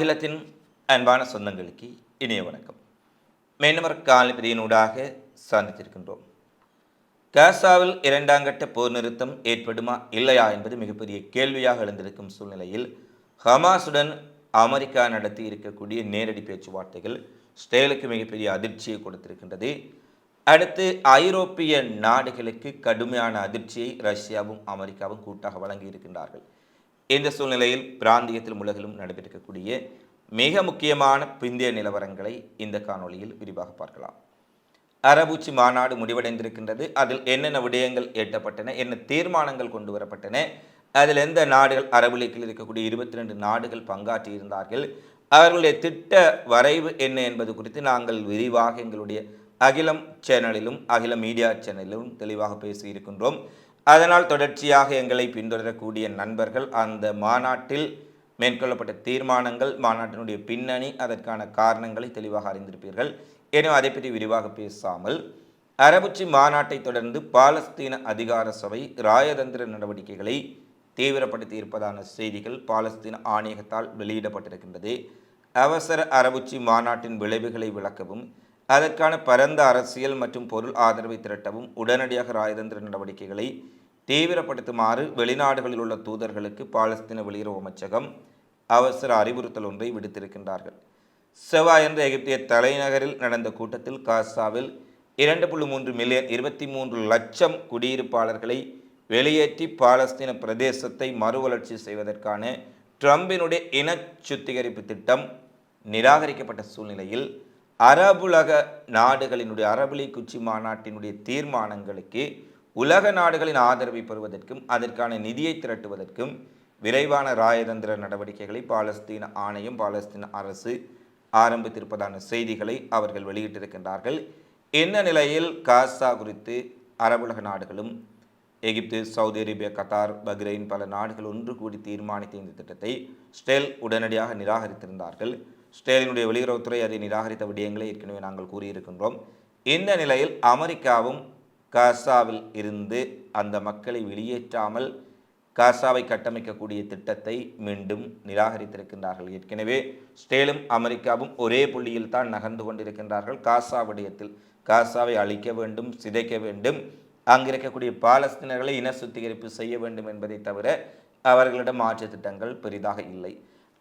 அகிலத்தின் அன்பான சொந்தங்களுக்கு இனிய வணக்கம். மேனவர் காலப்பிரியினூடாக சந்தித்திருக்கின்றோம் காசாவில் இரண்டாம் கட்ட போர் நிறுத்தம் ஏற்படுமா இல்லையா என்பது மிகப்பெரிய கேள்வியாக எழுந்திருக்கும் சூழ்நிலையில் ஹமாசுடன் அமெரிக்கா நடத்தி இருக்கக்கூடிய நேரடி பேச்சுவார்த்தைகள் ஸ்டேலுக்கு மிகப்பெரிய அதிர்ச்சியை கொடுத்திருக்கின்றது. அடுத்து ஐரோப்பிய நாடுகளுக்கு கடுமையான அதிர்ச்சியை ரஷ்யாவும் அமெரிக்காவும் கூட்டாக வழங்கி இருக்கின்றார்கள் இந்த சூழ்நிலையில் பிராந்தியத்தில் உலகிலும் நடைபெற்றிருக்கக்கூடிய மிக முக்கியமான பிந்திய நிலவரங்களை இந்த காணொளியில் விரிவாக பார்க்கலாம். அரபுச்சி மாநாடு முடிவடைந்திருக்கின்றது. அதில் என்னென்ன விடயங்கள் எட்டப்பட்டன என்ன தீர்மானங்கள் கொண்டு வரப்பட்டன அதில் எந்த நாடுகள் அரபு லீக்கில் இருக்கக்கூடிய இருபத்தி ரெண்டு நாடுகள் பங்காற்றி இருந்தார்கள் அவர்களுடைய திட்ட வரைவு என்ன என்பது குறித்து நாங்கள் விரிவாக எங்களுடைய அகிலம் சேனலிலும் அகிலம் மீடியா சேனலிலும் தெளிவாக பேசியிருக்கின்றோம். அதனால் தொடர்ச்சியாக எங்களை பின்தொடரக்கூடிய நண்பர்கள் அந்த மாநாட்டில் மேற்கொள்ளப்பட்ட தீர்மானங்கள் மாநாட்டினுடைய பின்னணி அதற்கான காரணங்களை தெளிவாக அறிந்திருப்பீர்கள். எனவே அதை பற்றி விரிவாக பேசாமல் அரபுச்சி மாநாட்டை தொடர்ந்து பாலஸ்தீன அதிகார சபை ராயதந்திர நடவடிக்கைகளை தீவிரப்படுத்தி இருப்பதான செய்திகள் பாலஸ்தீன ஆணையகத்தால் வெளியிடப்பட்டிருக்கின்றது. அவசர அரபுச்சி மாநாட்டின் விளைவுகளை விளக்கவும் அதற்கான பரந்த அரசியல் மற்றும் பொருள் ஆதரவை திரட்டவும் உடனடியாக ராயதந்திர நடவடிக்கைகளை தீவிரப்படுத்துமாறு வெளிநாடுகளில் உள்ள தூதர்களுக்கு பாலஸ்தீன வெளியுறவு அமைச்சகம் அவசர அறிவுறுத்தல் ஒன்றை விடுத்திருக்கின்றார்கள். செவ்வாயன்று எகிப்திய தலைநகரில் நடந்த கூட்டத்தில் காசாவில் இரண்டு புள்ளி மூன்று மில்லியன் இருபத்தி மூன்று லட்சம் குடியிருப்பாளர்களை வெளியேற்றி பாலஸ்தீன பிரதேசத்தை மறுவளர்ச்சி செய்வதற்கான ட்ரம்பினுடைய இன சுத்திகரிப்பு திட்டம் நிராகரிக்கப்பட்ட சூழ்நிலையில் அரபுலக நாடுகளினுடைய அரபு லீக் உச்சி மாநாட்டினுடைய தீர்மானங்களுக்கு உலக நாடுகளின் ஆதரவை பெறுவதற்கும் அதற்கான நிதியை திரட்டுவதற்கும் விரைவான ராயதந்திர நடவடிக்கைகளை பாலஸ்தீன ஆணையம் பாலஸ்தீன அரசு ஆரம்பித்திருப்பதான செய்திகளை அவர்கள் வெளியிட்டிருக்கின்றார்கள். இந்த நிலையில் காசா குறித்து அரபுலக நாடுகளும் எகிப்து சவுதி அரேபியா கத்தார் பக்ரைன் பல நாடுகள் ஒன்று கூடி தீர்மானித்த இந்த திட்டத்தை ஸ்டெல் உடனடியாக நிராகரித்திருந்தார்கள். ஸ்டேலினுடைய வெளியுறவுத்துறை அதை நிராகரித்த விடயங்களை ஏற்கனவே நாங்கள் கூறியிருக்கின்றோம். இந்த நிலையில் அமெரிக்காவும் காசாவில் இருந்து அந்த மக்களை வெளியேற்றாமல் காசாவை கட்டமைக்கக்கூடிய திட்டத்தை மீண்டும் நிராகரித்திருக்கின்றார்கள். ஏற்கனவே ஸ்டேலும் அமெரிக்காவும் ஒரே புள்ளியில் தான் நகர்ந்து கொண்டிருக்கின்றார்கள். காசா விடயத்தில் காசாவை அழிக்க வேண்டும் சிதைக்க வேண்டும். அங்கிருக்கக்கூடிய பாலஸ்தீனர்களை இன சுத்திகரிப்பு செய்ய வேண்டும் என்பதை தவிர அவர்களிடம் மாற்று திட்டங்கள் பெரிதாக இல்லை.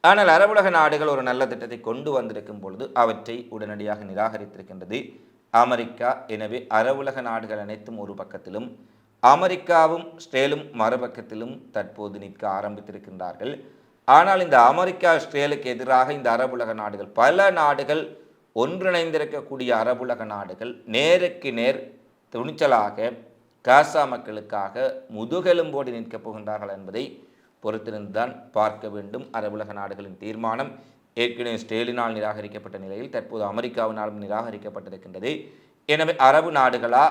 ஆனால் அரபுலக நாடுகள் ஒரு நல்ல திட்டத்தை கொண்டு வந்திருக்கும் பொழுது அவற்றை உடனடியாக நிராகரித்திருக்கின்றது. அமெரிக்கா எனவே அரபுலக நாடுகள் அனைத்தும் ஒரு பக்கத்திலும் அமெரிக்காவும் ஸ்ரேலும் மறுபக்கத்திலும் தற்போது நிற்க ஆரம்பித்திருக்கின்றார்கள். ஆனால் இந்த அமெரிக்கா ஸ்ட்ரேலுக்கு எதிராக இந்த அரபுலக நாடுகள் பல நாடுகள் ஒன்றிணைந்திருக்கக்கூடிய அரபுலக நாடுகள் நேருக்கு நேர் துணிச்சலாக காசா மக்களுக்காக முதுகெலும்போடு நிற்கப் போகின்றார்கள் என்பதை பொறுத்திருந்துதான் பார்க்க வேண்டும் அரபுலக நாடுகளின் தீர்மானம். ஏற்கனவே ஸ்டேலினால் நிராகரிக்கப்பட்ட நிலையில் தற்போது அமெரிக்காவினாலும் நிராகரிக்கப்பட்டிருக்கின்றது. எனவே அரபு நாடுகளா?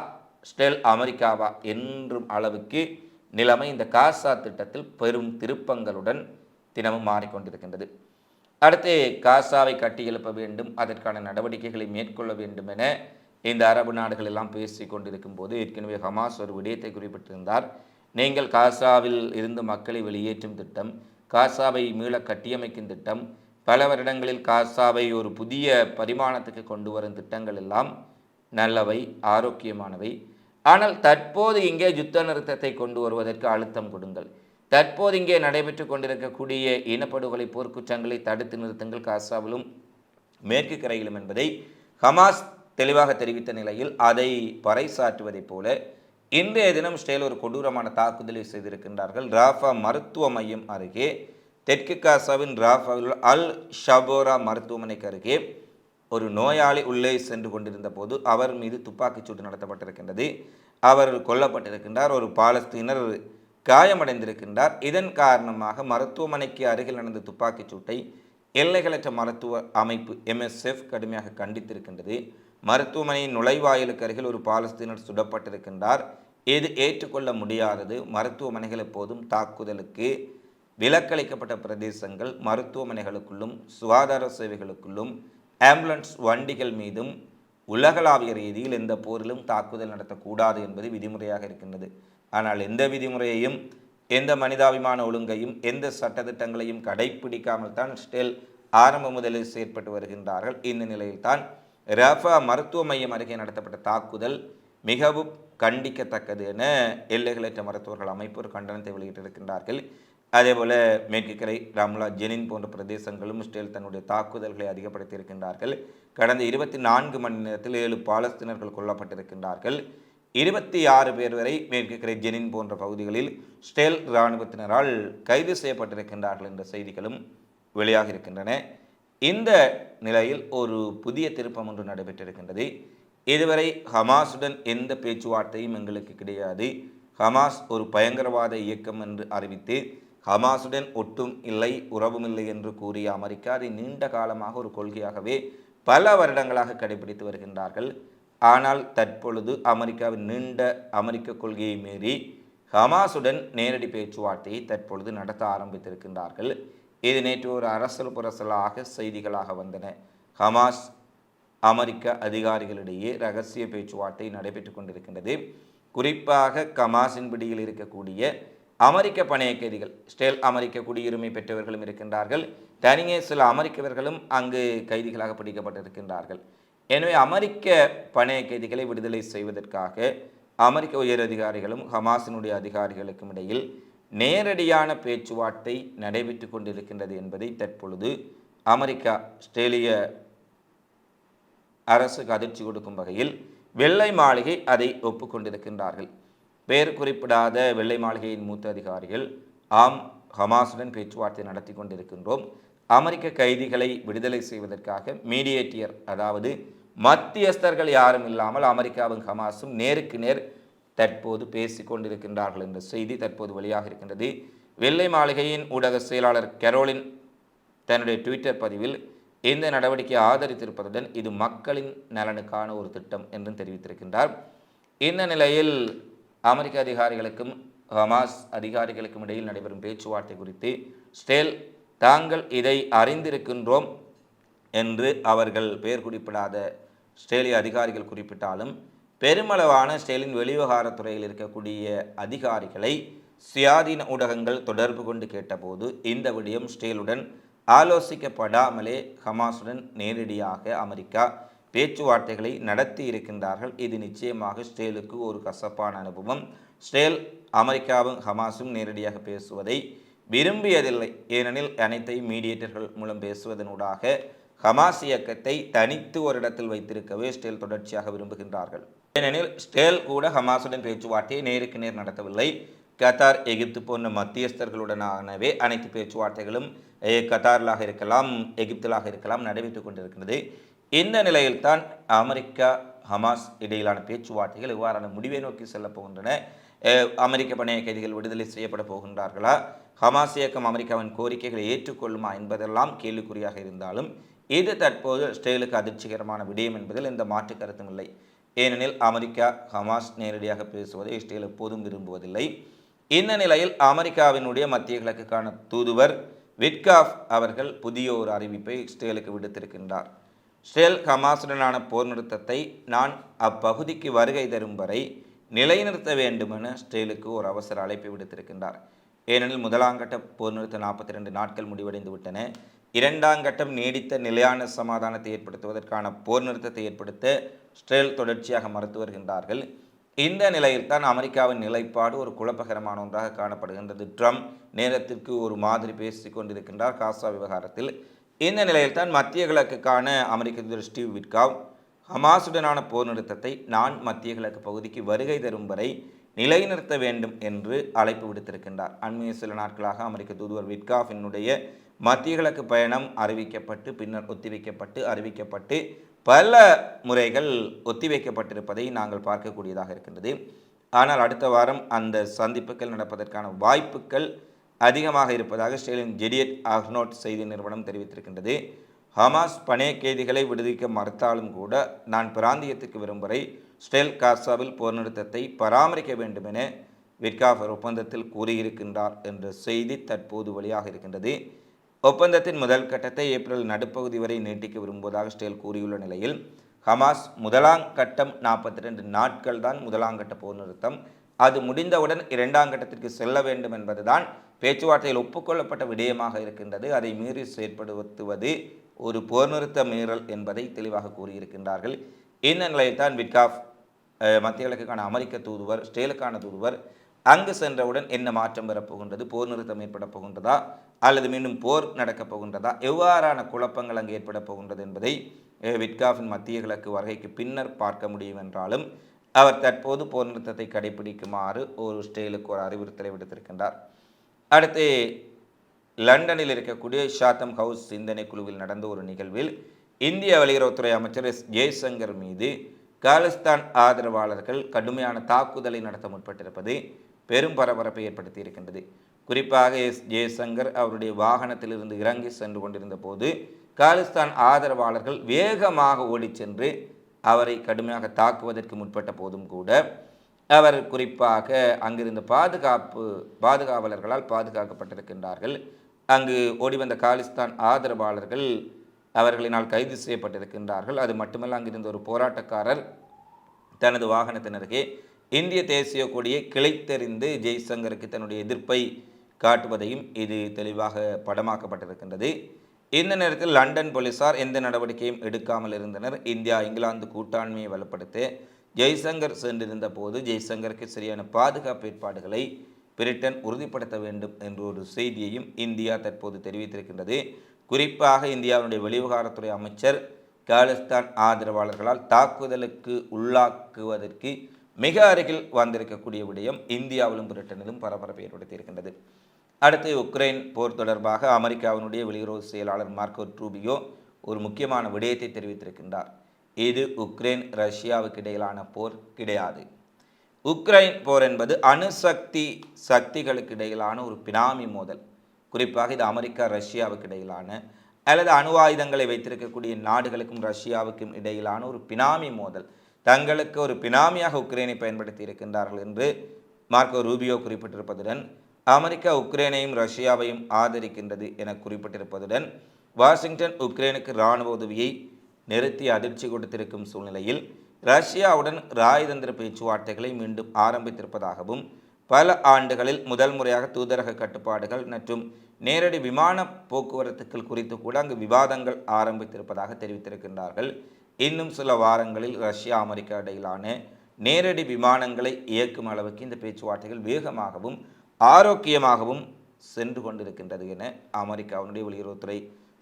ஸ்டெல் அமெரிக்காவா? என்றும் அளவுக்கு நிலைமை இந்த காசா திட்டத்தில் பெரும் திருப்பங்களுடன் தினமும் மாறிக்கொண்டிருக்கின்றது. அடுத்து காசாவை கட்டியெழுப்ப வேண்டும் அதற்கான நடவடிக்கைகளை மேற்கொள்ள வேண்டும் என இந்த அரபு நாடுகள் எல்லாம் பேசி கொண்டிருக்கும் போது ஏற்கனவே ஹமாஸ் ஒரு விடயத்தை குறிப்பிட்டிருந்தார். நீங்கள் காசாவில் இருந்து மக்களை வெளியேற்றும் திட்டம் காசாவை மீள கட்டியமைக்கும் திட்டம் பல வருடங்களில் காசாவை ஒரு புதிய பரிமாணத்துக்கு கொண்டு வரும் திட்டங்கள் எல்லாம் நல்லவை ஆரோக்கியமானவை. ஆனால் தற்போது இங்கே யுத்த நிறுத்தத்தை கொண்டு வருவதற்கு அழுத்தம் கொடுங்கள். தற்போது இங்கே நடைபெற்று கொண்டிருக்கக்கூடிய இனப்படுகொலை போர்க்குற்றங்களை தடுத்து நிறுத்துங்கள் காசாவிலும் மேற்கு கரையிலும் என்பதை ஹமாஸ் தெளிவாக தெரிவித்த நிலையில் அதை பறைசாற்றுவதைப் போல இன்றைய தினம் ஸ்டேல் ஒரு கொடூரமான தாக்குதலை செய்திருக்கின்றார்கள். ராஃபா மருத்துவ மையம் அருகே தெற்கு காசாவின் ராஃபாவில் அல் ஷபோரா மருத்துவமனைக்கு அருகே ஒரு நோயாளி உள்ளே சென்று கொண்டிருந்த போது அவர் மீது துப்பாக்கிச் சூடு நடத்தப்பட்டிருக்கின்றது. அவர் கொல்லப்பட்டிருக்கின்றார். ஒரு பாலஸ்தீனர் காயமடைந்திருக்கின்றார். இதன் காரணமாக மருத்துவமனைக்கு அருகில் நடந்த துப்பாக்கிச்சூட்டை எல்லைகளற்ற மருத்துவ அமைப்பு எம்எஸ்எஃப் கடுமையாக கண்டித்திருக்கின்றது. மருத்துவமனையின் நுழைவாயிலுக்கு அருகில் ஒரு பாலஸ்தீனர் சுடப்பட்டிருக்கின்றார். இது ஏற்றுக்கொள்ள முடியாதது. மருத்துவமனைகள் எப்போதும் தாக்குதலுக்கு விலக்களிக்கப்பட்ட பிரதேசங்கள் மருத்துவமனைகளுக்குள்ளும் சுகாதார சேவைகளுக்குள்ளும் ஆம்புலன்ஸ் வண்டிகள் மீதும் உலகளாவிய ரீதியில் எந்த போரிலும் தாக்குதல் நடத்தக்கூடாது என்பது விதிமுறையாக இருக்கின்றது. ஆனால் எந்த விதிமுறையையும் எந்த மனிதாபிமான ஒழுங்கையும் எந்த சட்டத்திட்டங்களையும் கடைப்பிடிக்காமல் தான் ஸ்டெல் ஆரம்ப முதலில் செயற்பட்டு வருகின்றார்கள். இந்த நிலையில்தான் ரஃபா மருத்துவ மையம் அருகே நடத்தப்பட்ட தாக்குதல் மிகவும் கண்டிக்கத்தக்கது என எல்லைகளற்ற மருத்துவர்கள் அமைப்பு ஒரு கண்டனத்தை வெளியிட்டிருக்கின்றார்கள். அதேபோல மேற்கு கரை ராம்லா ஜெனின் போன்ற பிரதேசங்களும் இஸ்ரேல் தன்னுடைய தாக்குதல்களை அதிகப்படுத்தி இருக்கின்றார்கள் கடந்த இருபத்தி நான்கு மணி நேரத்தில் ஏழு பாலஸ்தீனர்கள் கொல்லப்பட்டிருக்கின்றார்கள். இருபத்தி ஆறு பேர் வரை மேற்கு கரை ஜெனின் போன்ற பகுதிகளில் ஸ்டேல் இராணுவத்தினரால் கைது செய்யப்பட்டிருக்கின்றார்கள் என்ற செய்திகளும் வெளியாக இருக்கின்றன. இந்த நிலையில் ஒரு புதிய திருப்பம் ஒன்று நடைபெற்றிருக்கின்றது. இதுவரை ஹமாஸுடன் எந்த பேச்சுவார்த்தையும் எங்களுக்கு கிடையாது. ஹமாஸ் ஒரு பயங்கரவாத இயக்கம் என்று அறிவித்து ஹமாஸுடன் ஒட்டும் இல்லை உறவும் இல்லை என்று கூறிய அமெரிக்கா அதை நீண்ட காலமாக ஒரு கொள்கையாகவே பல வருடங்களாக கடைபிடித்து வருகின்றார்கள். ஆனால் தற்பொழுது அமெரிக்காவின் நீண்ட அமெரிக்க கொள்கையை மீறி ஹமாஸுடன் நேரடி பேச்சுவார்த்தையை தற்பொழுது நடத்த ஆரம்பித்திருக்கின்றார்கள். இது நேற்று ஒரு அரசல் புரசலாக செய்திகளாக வந்தன. ஹமாஸ் அமெரிக்க அதிகாரிகளிடையே ரகசிய பேச்சுவார்த்தை நடைபெற்று கொண்டிருக்கின்றது. குறிப்பாக கமாஸின் பிடியில் இருக்கக்கூடிய அமெரிக்க பணைய கைதிகள் ஸ்டேல் அமெரிக்க குடியுரிமை பெற்றவர்களும் இருக்கின்றார்கள். தனியே சில அமெரிக்கவர்களும் அங்கு கைதிகளாக பிடிக்கப்பட்டிருக்கின்றார்கள். எனவே அமெரிக்க பணைய கைதிகளை விடுதலை செய்வதற்காக அமெரிக்க உயரதிகாரிகளும் ஹமாஸினுடைய அதிகாரிகளுக்கும் இடையில் நேரடியான பேச்சுவார்த்தை நடைபெற்று கொண்டிருக்கின்றது என்பதை தற்பொழுது அமெரிக்கா ஆஸ்திரேலிய அரசுக்கு அதிர்ச்சி கொடுக்கும் வகையில் வெள்ளை மாளிகை அதை ஒப்புக்கொண்டிருக்கின்றார்கள். பெயர் குறிப்பிடாத வெள்ளை மாளிகையின் மூத்த அதிகாரிகள் ஆம் ஹமாஸுடன் பேச்சுவார்த்தை நடத்தி கொண்டிருக்கின்றோம். அமெரிக்க கைதிகளை விடுதலை செய்வதற்காக மீடியேட்டியர் அதாவது மத்தியஸ்தர்கள் யாரும் இல்லாமல் அமெரிக்காவும் ஹமாஸும் நேருக்கு நேர் தற்போது பேசிக் கொண்டிருக்கின்றார்கள் என்ற செய்தி தற்போது வெளியாக இருக்கின்றது. வெள்ளை மாளிகையின் ஊடக செயலாளர் கெரோலின் தன்னுடைய ட்விட்டர் பதிவில் இந்த நடவடிக்கையை ஆதரித்திருப்பதுடன் இது மக்களின் நலனுக்கான ஒரு திட்டம் என்றும் தெரிவித்திருக்கின்றார். இந்த நிலையில் அமெரிக்க அதிகாரிகளுக்கும் ஹமாஸ் அதிகாரிகளுக்கும் இடையில் நடைபெறும் பேச்சுவார்த்தை குறித்து ஸ்டேல் தாங்கள் இதை அறிந்திருக்கின்றோம் என்று அவர்கள் பெயர் குறிப்பிடாத ஸ்டேலிய அதிகாரிகள் குறிப்பிட்டாலும் பெருமளவான ஸ்டேலின் வெளிவகாரத்துறையில் இருக்கக்கூடிய அதிகாரிகளை சுயாதீன ஊடகங்கள் தொடர்பு கொண்டு கேட்டபோது இந்த விடயம் ஸ்டேலுடன் ஆலோசிக்கப்படாமலே ஹமாஸுடன் நேரடியாக அமெரிக்கா பேச்சுவார்த்தைகளை நடத்தி இருக்கின்றார்கள். இது நிச்சயமாக ஸ்டேலுக்கு ஒரு கசப்பான அனுபவம். ஸ்டேல் அமெரிக்காவும் ஹமாஸும் நேரடியாக பேசுவதை விரும்பியதில்லை. ஏனெனில் அனைத்தையும் மீடியேட்டர்கள் மூலம் பேசுவதனூடாக ஹமாஸ் இயக்கத்தை தனித்து ஒரு இடத்தில் வைத்திருக்கவே ஸ்டேல் தொடர்ச்சியாக விரும்புகின்றார்கள். ஏனெனில் ஸ்டேல் கூட ஹமாஸுடன் பேச்சுவார்த்தையை நேருக்கு நேர் நடத்தவில்லை. கத்தார் எகிப்து போன்ற மத்தியஸ்தர்களுடனானவே அனைத்து பேச்சுவார்த்தைகளும் கத்தாரிலாக இருக்கலாம் எகிப்திலாக இருக்கலாம் நடைபெற்றுக் கொண்டிருக்கிறது இந்த நிலையில்தான் அமெரிக்கா ஹமாஸ் இடையிலான பேச்சுவார்த்தைகள் இவ்வாறான முடிவை நோக்கி செல்லப் போகின்றன? அமெரிக்க பணைய கைதிகள் விடுதலை செய்யப்பட போகின்றார்களா? ஹமாஸ் இயக்கம் அமெரிக்காவின் கோரிக்கைகளை ஏற்றுக்கொள்ளுமா என்பதெல்லாம் கேள்விக்குறியாக இருந்தாலும் இது தற்போது ஸ்டேலுக்கு அதிர்ச்சிகரமான விடயம் என்பதில் எந்த மாற்று கருத்தும் இல்லை. ஏனெனில் அமெரிக்கா ஹமாஸ் நேரடியாக பேசுவதை இஸ்ரேல் எப்போதும் விரும்புவதில்லை. இந்த நிலையில் அமெரிக்காவினுடைய மத்திய கிழக்குக்கான தூதுவர் விட்காஃப் அவர்கள் புதிய ஒரு அறிவிப்பை இஸ்ரேலுக்கு விடுத்திருக்கின்றார். இஸ்ரேல் ஹமாஸுடனான போர் நிறுத்தத்தை நான் அப்பகுதிக்கு வருகை தரும் வரை நிலைநிறுத்த வேண்டுமென இஸ்ரேலுக்கு ஒரு அவசர அழைப்பு விடுத்திருக்கின்றார். ஏனெனில் முதலாங்கட்ட போர் நிறுத்த நாற்பத்தி ரெண்டு நாட்கள் முடிவடைந்து விட்டன. இரண்டாம் கட்டம் நீடித்த நிலையான சமாதானத்தை ஏற்படுத்துவதற்கான போர் நிறுத்தத்தை ஏற்படுத்த ஸ்ட்ரேல் தொடர்ச்சியாக மறுத்து வருகின்றார்கள். இந்த நிலையில்தான் அமெரிக்காவின் நிலைப்பாடு ஒரு குழப்பகரமான ஒன்றாக காணப்படுகின்றது. ட்ரம்ப் நேரத்திற்கு ஒரு மாதிரி பேசிக் கொண்டிருக்கின்றார். காசா விவகாரத்தில் இந்த நிலையில்தான் மத்திய கிழக்குக்கான அமெரிக்க தூதர் ஸ்டீவ் விட்காவ் ஹமாசுடனான போர் நிறுத்தத்தை நான் மத்திய கிழக்கு பகுதிக்கு வருகை தரும் வரை நிலைநிறுத்த வேண்டும் என்று அழைப்பு விடுத்திருக்கின்றார். அண்மைய சில நாட்களாக அமெரிக்க தூதுவர் விட்காஃபினுடைய மத்திய கிழக்கு பயணம் அறிவிக்கப்பட்டு பின்னர் ஒத்திவைக்கப்பட்டு அறிவிக்கப்பட்டு பல முறைகள் ஒத்திவைக்கப்பட்டிருப்பதை நாங்கள் பார்க்கக்கூடியதாக இருக்கின்றது. ஆனால் அடுத்த வாரம் அந்த சந்திப்புகள் நடப்பதற்கான வாய்ப்புகள் அதிகமாக இருப்பதாக ஸ்ரீலின் ஜெடியட் அஹ்னோட் செய்தி நிறுவனம் தெரிவித்திருக்கின்றது. ஹமாஸ் பனே கைதிகளை விடுவிக்க மறுத்தாலும் கூட நான் பிராந்தியத்துக்கு வரும் வரை காசாவில் போர் நிறுத்தத்தை பராமரிக்க வேண்டும் என விட்காஃபர் ஒப்பந்தத்தில் கூறியிருக்கின்றார் என்ற செய்தி தற்போது வெளியாக இருக்கின்றது. ஒப்பந்தத்தின் முதல் கட்டத்தை ஏப்ரல் நடுப்பகுதி வரை நீட்டிக்க விரும்புவதாக ஸ்டேல் கூறியுள்ள நிலையில் ஹமாஸ் முதலாம் கட்டம் நாற்பத்தி ரெண்டு நாட்கள் தான் முதலாம் கட்ட போர் நிறுத்தம் அது முடிந்தவுடன் இரண்டாம் கட்டத்திற்கு செல்ல வேண்டும் என்பதுதான் பேச்சுவார்த்தையில் ஒப்புக்கொள்ளப்பட்ட விடயமாக இருக்கின்றது. அதை மீறி செயற்படுத்துவது ஒரு போர் நிறுத்த மீறல் என்பதை தெளிவாக கூறியிருக்கின்றார்கள். இந்த நிலையில்தான் விட்காஃப் மத்திய கிழக்குக்கான அமெரிக்க தூதுவர் ஸ்டேலுக்கான தூதுவர் அங்கு சென்றவுடன் என்ன மாற்றம் பெறப்போகின்றது போர் நிறுத்தம் ஏற்பட போகின்றதா? அல்லது மீண்டும் போர் நடக்கப் போகின்றதா? எவ்வாறான குழப்பங்கள் அங்கு ஏற்பட போகின்றது என்பதை விட்காஃபின் மத்திய கிழக்கு வருகைக்கு பின்னர் பார்க்க முடியும் என்றாலும் அவர் தற்போது போர் நிறுத்தத்தை கடைபிடிக்குமாறு ஒரு ஸ்டேலுக்கு ஒரு அறிவுறுத்தலை விடுத்திருக்கின்றார். அடுத்து லண்டனில் இருக்கக்கூடிய ஷாத்தம் ஹவுஸ் சிந்தனை குழுவில் நடந்த ஒரு நிகழ்வில் இந்திய வெளியுறவுத்துறை அமைச்சர் எஸ். ஜெய்சங்கர் மீது காலிஸ்தான் ஆதரவாளர்கள் கடுமையான தாக்குதலை நடத்த முற்பட்டிருப்பது பெரும் பரபரப்பை ஏற்படுத்தி இருக்கின்றது. குறிப்பாக எஸ். ஜெய்சங்கர் அவருடைய வாகனத்திலிருந்து இறங்கி சென்று கொண்டிருந்த போது காலிஸ்தான் ஆதரவாளர்கள் வேகமாக ஓடிச் சென்று அவரை கடுமையாக தாக்குவதற்கு முற்பட்ட போதும் கூட அவர் குறிப்பாக அங்கிருந்த பாதுகாப்பு பாதுகாவலர்களால் பாதுகாக்கப்பட்டிருக்கின்றார்கள். அங்கு ஓடி வந்த காலிஸ்தான் ஆதரவாளர்கள் அவர்களினால் கைது செய்யப்பட்டிருக்கின்றார்கள். அது மட்டுமல்ல அங்கிருந்த ஒரு போராட்டக்காரர் தனது வாகனத்தினருகே இந்திய தேசிய கொடியை கிளைத்தெறிந்து ஜெய்சங்கருக்கு தன்னுடைய எதிர்ப்பை காட்டுவதையும் இது தெளிவாக படமாக்கப்பட்டிருக்கின்றது. இந்த நேரத்தில் லண்டன் போலீசார் எந்த நடவடிக்கையும் எடுக்காமல் இருந்தனர். இந்தியா இங்கிலாந்து கூட்டாண்மையை வலுப்படுத்த ஜெய்சங்கர் சென்றிருந்த போது ஜெய்சங்கருக்கு சரியான பாதுகாப்பு ஏற்பாடுகளை பிரிட்டன் உறுதிப்படுத்த வேண்டும் என்ற ஒரு செய்தியையும் இந்தியா தற்போது தெரிவித்திருக்கின்றது. குறிப்பாக இந்தியாவுடைய வெளிவிவகாரத்துறை அமைச்சர் காலிஸ்தான் ஆதரவாளர்களால் தாக்குதலுக்கு உள்ளாக்குவதற்கு மிக அருகில் வந்திருக்கக்கூடிய விடயம் இந்தியாவிலும் பிரிட்டனிலும் பரபரப்பை ஏற்படுத்தியிருக்கின்றது. அடுத்து உக்ரைன் போர் தொடர்பாக அமெரிக்காவினுடைய வெளியுறவு செயலாளர் மார்க்கோ ட்ரூபியோ ஒரு முக்கியமான விடயத்தை தெரிவித்திருக்கின்றார். இது உக்ரைன் ரஷ்யாவுக்கு இடையிலான போர் கிடையாது. உக்ரைன் போர் என்பது அணுசக்தி சக்திகளுக்கு இடையிலான ஒரு பினாமி மோதல். குறிப்பாக இது அமெரிக்கா ரஷ்யாவுக்கு இடையிலான அல்லது அணு ஆயுதங்களை வைத்திருக்கக்கூடிய நாடுகளுக்கும் ரஷ்யாவுக்கும் இடையிலான ஒரு பினாமி மோதல். தங்களுக்கு ஒரு பினாமியாக உக்ரைனை பயன்படுத்தி இருக்கின்றார்கள் என்று மார்க்கோ ரூபியோ குறிப்பிட்டிருப்பதுடன் அமெரிக்கா உக்ரைனையும் ரஷ்யாவையும் ஆதரிக்கின்றது என குறிப்பிட்டிருப்பதுடன் வாஷிங்டன் உக்ரைனுக்கு இராணுவ உதவியை நிறுத்தி அதிர்ச்சி கொடுத்திருக்கும் சூழ்நிலையில் ரஷ்யாவுடன் ராஜதந்திர பேச்சுவார்த்தைகளை மீண்டும் ஆரம்பித்திருப்பதாகவும் பல ஆண்டுகளில் முதல் முறையாக தூதரக கட்டுப்பாடுகள் மற்றும் நேரடி விமான போக்குவரத்துக்கள் குறித்து கூட அங்கு விவாதங்கள் ஆரம்பித்திருப்பதாக தெரிவித்திருக்கின்றார்கள். இன்னும் சில வாரங்களில் ரஷ்யா அமெரிக்கா இடையிலான நேரடி விமானங்களை இயக்கும் அளவுக்கு இந்த பேச்சுவார்த்தைகள் வேகமாகவும் ஆரோக்கியமாகவும் சென்று கொண்டிருக்கின்றது என அமெரிக்காவினுடைய வெளியுறவுத்துறை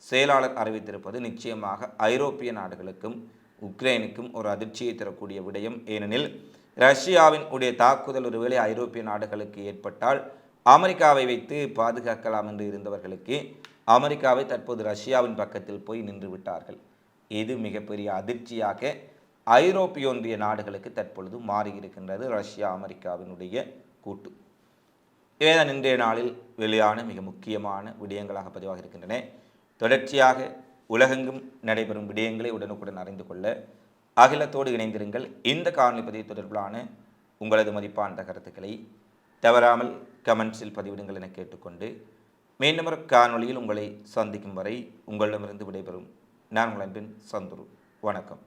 செயலாளர் அறிவித்திருப்பது நிச்சயமாக ஐரோப்பிய நாடுகளுக்கும் உக்ரைனுக்கும் ஒரு அதிர்ச்சியை தரக்கூடிய விடயம். ஏனெனில் ரஷ்யாவின் உடைய தாக்குதல் ஒருவேளை ஐரோப்பிய நாடுகளுக்கு ஏற்பட்டால் அமெரிக்காவை வைத்து பாதுகாக்கலாம் என்று இருந்தவர்களுக்கு அமெரிக்காவை தற்போது ரஷ்யாவின் பக்கத்தில் போய் நின்று விட்டார்கள். இது மிகப்பெரிய அதிர்ச்சியாக ஐரோப்பிய ஒன்றிய நாடுகளுக்கு தற்பொழுது மாறியிருக்கின்றது ரஷ்யா அமெரிக்காவினுடைய கூட்டு. இவைதான் இன்றைய நாளில் வெளியான மிக முக்கியமான விடயங்களாக பதிவாக இருக்கின்றன தொடர்ச்சியாக உலகெங்கும் நடைபெறும் விடயங்களை உடனுக்குடன் அறிந்து கொள்ள அகிலத்தோடு இணைந்திருங்கள். இந்த காணொலி பதிவு தொடர்பிலான உங்களது மதிப்பான கருத்துக்களை தவறாமல் கமெண்ட்ஸில் பதிவிடுங்கள் என கேட்டுக்கொண்டு மீண்டும் ஒரு காணொளியில் உங்களை சந்திக்கும் வரை உங்களிடமிருந்து விடைபெறும். நான் உங்கள் அன்பின் சந்துரு. வணக்கம்.